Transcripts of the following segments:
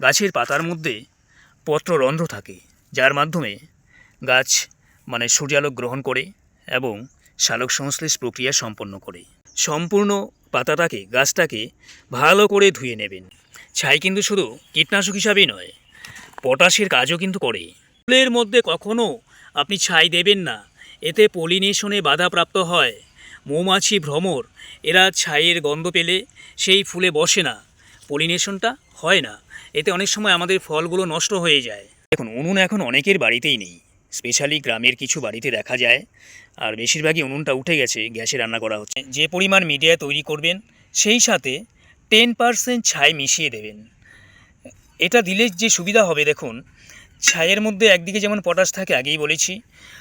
গাছের পাতার মধ্যে পত্ররন্ধ্র থাকে, যার মাধ্যমে গাছ মানে সূর্যালোক গ্রহণ করে এবং সালোক সংশ্লেষ প্রক্রিয়া সম্পন্ন করে। সম্পূর্ণ পাতাটাকে, গাছটাকে ভালো করে ধুয়ে নেবেন। ছাই কিন্তু শুধু কীটনাশক হিসাবেই নয়, পটাশের কাজও কিন্তু করে। ফুলের মধ্যে কখনও আপনি ছাই দেবেন না, এতে পলিনেশনে বাধাপ্রাপ্ত হয়। মৌমাছি ভ্রমর, এরা ছাইয়ের গন্ধ পেলে সেই ফুলে বসে না, পলিনেশনটা হয় না। এতে অনেক সময় আমাদের ফলগুলো নষ্ট হয়ে যায়। দেখুন, উনুন এখন অনেকের বাড়িতেই নেই। স্পেশালি গ্রামের কিছু বাড়িতে দেখা যায়। আর বেশিরভাগই উনুনটা উঠে গেছে, গ্যাসে রান্না করা হচ্ছে। যে পরিমাণ মিডিয়া তৈরি করবেন, সেই সাথে টেন পারসেন্ট ছাই মিশিয়ে দেবেন। এটা দিলে যে সুবিধা হবে, দেখুন, ছাইয়ের মধ্যে একদিকে যেমন পটাশ থাকে, আগেই বলেছি,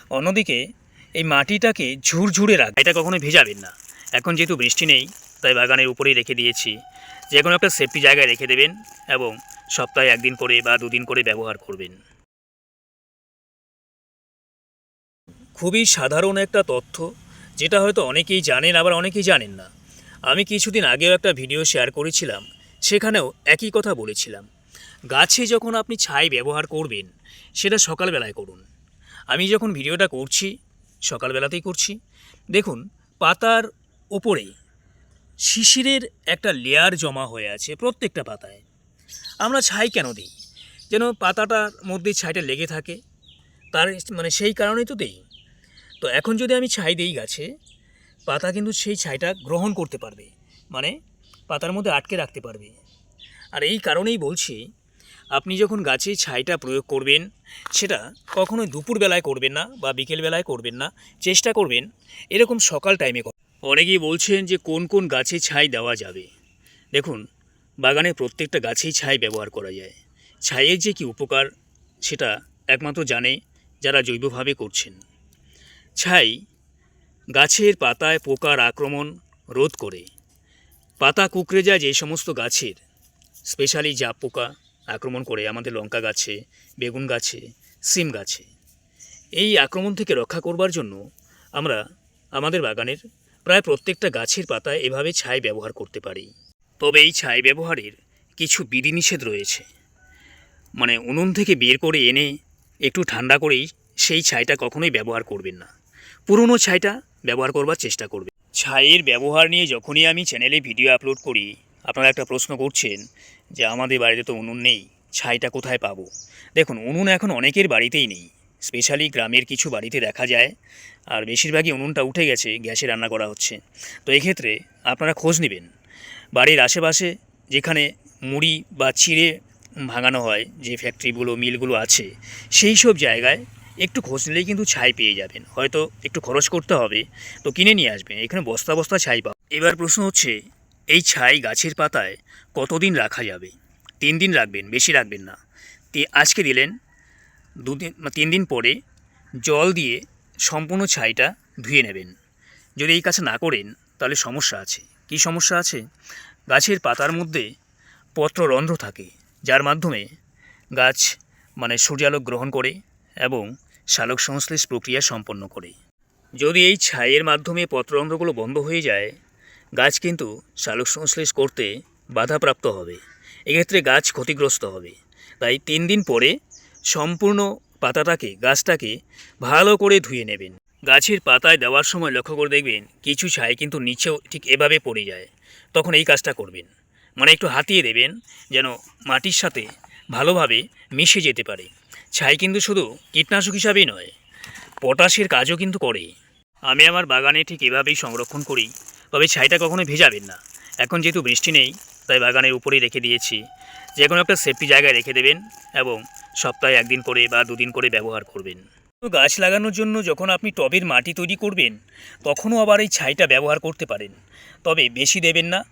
অন্যদিকে এই মাটিটাকে ঝুরঝুরে রাখ এটা কখনো ভেজাবেন না। এখন যেহেতু বৃষ্টি নেই তাই বাগানের উপরেই রেখে দিয়েছি। যে কোনো একটা সেফটি জায়গায় রেখে দেবেন এবং সপ্তাহে একদিন করে বা দুদিন করে ব্যবহার করবেন। খুবই সাধারণ একটা তথ্য, যেটা হয়তো অনেকেই জানেন, আবার অনেকেই জানেন না। আমি কিছুদিন আগেও একটা ভিডিও শেয়ার করেছিলাম, সেখানেও একই কথা বলেছিলাম। গাছে যখন আপনি ছাই ব্যবহার করবেন, সেটা সকালবেলায় করুন। আমি যখন ভিডিওটা করছি, সকালবেলাতেই করছি। দেখুন, পাতার ওপরে শিশিরের একটা লেয়ার জমা হয়ে আছে প্রত্যেকটা পাতায়। আমরা ছাই কেন দিই? যেন পাতাটার মধ্যে ছাইটা লেগে থাকে। তার মানে সেই কারণেই তো দিই। তো এখন যদি আমি ছাই দিই গাছে, পাতা কিন্তু সেই ছাইটা গ্রহণ করতে পারবে। মানে পাতার মধ্যে আটকে রাখতে পারবে। আর এই কারণেই বলছি, আপনি যখন গাছে ছাইটা প্রয়োগ করবেন, সেটা কখনোই দুপুরবেলায় করবেন না বা বিকেলবেলায় করবেন না, চেষ্টা করবেন এরকম সকাল টাইমে অনেকেই বলছেন যে কোন কোন গাছে ছাই দেওয়া যাবে। দেখুন, বাগানে প্রত্যেকটা গাছেই ছাই ব্যবহার করা যায়। ছাইয়ের যে কী উপকার, সেটা একমাত্র জানে যারা জৈবভাবে করছেন। ছাই গাছের পাতায় পোকার আক্রমণ রোধ করে। পাতা কুকড়ে যায় যে সমস্ত গাছের স্পেশালি জাপ পোকা আক্রমণ করে, আমাদের লঙ্কা গাছে, বেগুন গাছে, সিম গাছে। এই আক্রমণ থেকে রক্ষা করবার জন্য আমরা আমাদের বাগানের প্রায় প্রত্যেকটা গাছের পাতায় এভাবে ছাই ব্যবহার করতে পারি। তবে এই ছাই ব্যবহারের কিছু বিধিনিষেধ রয়েছে। মানে উনুন থেকে বের করে এনে একটু ঠান্ডা করেই সেই ছাইটা কখনোই ব্যবহার করবেন না। পুরনো ছাইটা ব্যবহার করবার চেষ্টা করবেন। ছাইয়ের ব্যবহার নিয়ে যখনই আমি চ্যানেলে ভিডিও আপলোড করি, আপনারা একটা প্রশ্ন করছেন যে আমাদের বাড়িতে তো উনুন নেই, ছাইটা কোথায় পাবো? দেখুন, উনুন এখন অনেকের বাড়িতেই নেই। স্পেশালি গ্রামের কিছু বাড়িতে দেখা যায়, আর বেশিরভাগই উনুনটা উঠে গেছে, গ্যাসে রান্না করা হচ্ছে। তো এক্ষেত্রে আপনারা খোঁজ নেবেন। বাড়ির আশেপাশে যেখানে মুড়ি বা চিড়ে ভাঙানো হয়, যে ফ্যাক্টরিগুলো, মিলগুলো আছে, সেই সব জায়গায় একটু খোঁজ নিলেই কিন্তু ছাই পেয়ে যাবেন। হয়তো একটু খরচ করতে হবে। তো কিনে নিয়ে আসবেন। এখানে বস্তা বস্তা ছাই পাবে এবার প্রশ্ন হচ্ছে, এই ছাই গাছের পাতায় কতদিন রাখা যাবে? তিন দিন রাখবেন, বেশি রাখবেন না। আজকে দিলেন দুদিন তিন দিন পরে জল দিয়ে সম্পূর্ণ ছাইটা ধুয়ে নেবেন। যদি এই কাজ না করেন, তাহলে সমস্যা আছে। কি সমস্যা আছে? গাছের পাতার মধ্যে পত্ররন্ধ্র থাকে, যার মাধ্যমে গাছ মানে সূর্যালোক গ্রহণ করে এবং সালোক সংশ্লেষ প্রক্রিয়া সম্পন্ন করে। যদি এই ছাইয়ের মাধ্যমে পত্ররন্ধ্রগুলো বন্ধ হয়ে যায়, গাছ কিন্তু সালোক সংশ্লেষ করতে বাধাপ্রাপ্ত হবে। এক্ষেত্রে গাছ ক্ষতিগ্রস্ত হবে। তাই তিন দিন পরে সম্পূর্ণ পাতাটাকে, গাছটাকে ভালো করে ধুয়ে নেবেন। গাছের পাতায় দেওয়ার সময় লক্ষ্য করে দেখবেন কিছু ছাই কিন্তু নিচেও ঠিক এভাবে পড়ে যায়। তখন এই কাজটা করবেন। মানে একটু হাতিয়ে দেবেন যেন মাটির সাথে ভালোভাবে মিশে যেতে পারে। ছাই কিন্তু শুধু কীটনাশক হিসাবেই নয়, পটাশের কাজও কিন্তু করে। আমি আমার বাগানে ঠিক এভাবেই সংরক্ষণ করি, তবে ছাইটা কখনো ভেজাবেন না। এখন যেহেতু বৃষ্টি নেই, তাই বাগানের উপরেই রেখে দিয়েছি। যে কোনো একটা সেফটি জায়গায় রেখে দেবেন এবং সপ্তাহে একদিন করে বা দুদিন করে ব্যবহার করবেন। তো গাছ লাগানোর জন্য যখন আপনি টবের মাটি তৈরি করবেন, তখনও আবার এই ছাইটা ব্যবহার করতে পারেন। তবে বেশি দেবেন না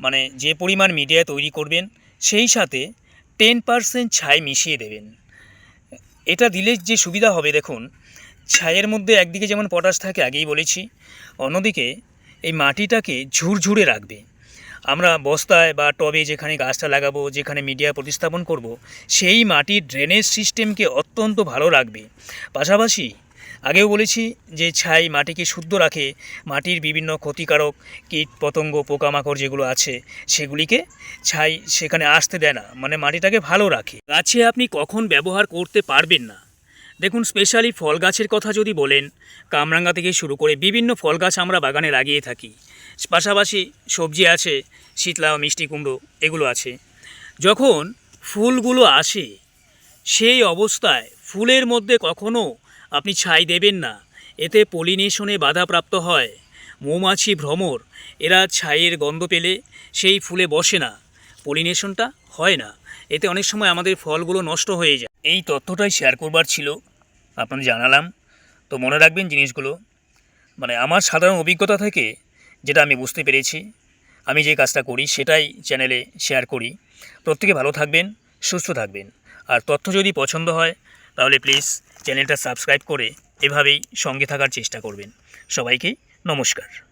মানে যে পরিমাণ মিডিয়া তৈরি করবেন, সেই সাথে টেন পারসেন্ট ছাই মিশিয়ে দেবেন। এটা দিলে যে সুবিধা হবে দেখুন, ছাইয়ের মধ্যে একদিকে যেমন পটাশ থাকে আগেই বলেছি, অন্যদিকে এই মাটিটাকে ঝুরঝুরে রাখবে। আমরা বস্তায় বা টবে যেখানে গাছটা লাগাবো, যেখানে মিডিয়া প্রতিস্থাপন করব, সেই মাটির ড্রেনেজ সিস্টেমকে অত্যন্ত ভালো রাখবে। পাশাপাশি আগেও বলেছি যে ছাই মাটিকে শুদ্ধ রাখে, মাটির বিভিন্ন ক্ষতিকারক কীট পতঙ্গ, পোকামাকড় যেগুলো আছে, সেগুলিকে ছাই সেখানে আসতে দেয় না মানে মাটিটাকে ভালো রাখে। গাছে আপনি কখন ব্যবহার করতে পারবেন না দেখুন স্পেশালি ফল গাছের কথা যদি বলেন, কামরাঙ্গা থেকে শুরু করে বিভিন্ন ফল গাছ আমরা বাগানে লাগিয়ে থাকি। পাশাপাশি সবজি আছে, শীতলা মিষ্টি কুমড়ো, এগুলো আছে। যখন ফুলগুলো আসে, সেই অবস্থায় ফুলের মধ্যে কখনো আপনি ছাই দেবেন না। এতে পলিনেশনে বাধাপ্রাপ্ত হয়। মৌমাছি ভ্রমর, এরা ছাইয়ের গন্ধ পেলে সেই ফুলে বসে না। পলিনেশনটা হয় না। এতে অনেক সময় আমাদের ফলগুলো নষ্ট হয়ে যায়। এই তথ্যটাই শেয়ার করবার ছিল। আপনাদের জানালাম। তো মনে রাখবেন জিনিসগুলো। মানে আমার সাধারণ অভিজ্ঞতা থেকে যেটা আমি বুঝতে পেরেছি, আমি যে কাজটা করি সেটাই চ্যানেলে শেয়ার করি। প্রত্যেকে ভালো থাকবেন, সুস্থ থাকবেন। আর তথ্য যদি পছন্দ হয়, তাহলে প্লিজ চ্যানেলটা সাবস্ক্রাইব করে এভাবেই সঙ্গে থাকার চেষ্টা করবেন। সবাইকে নমস্কার।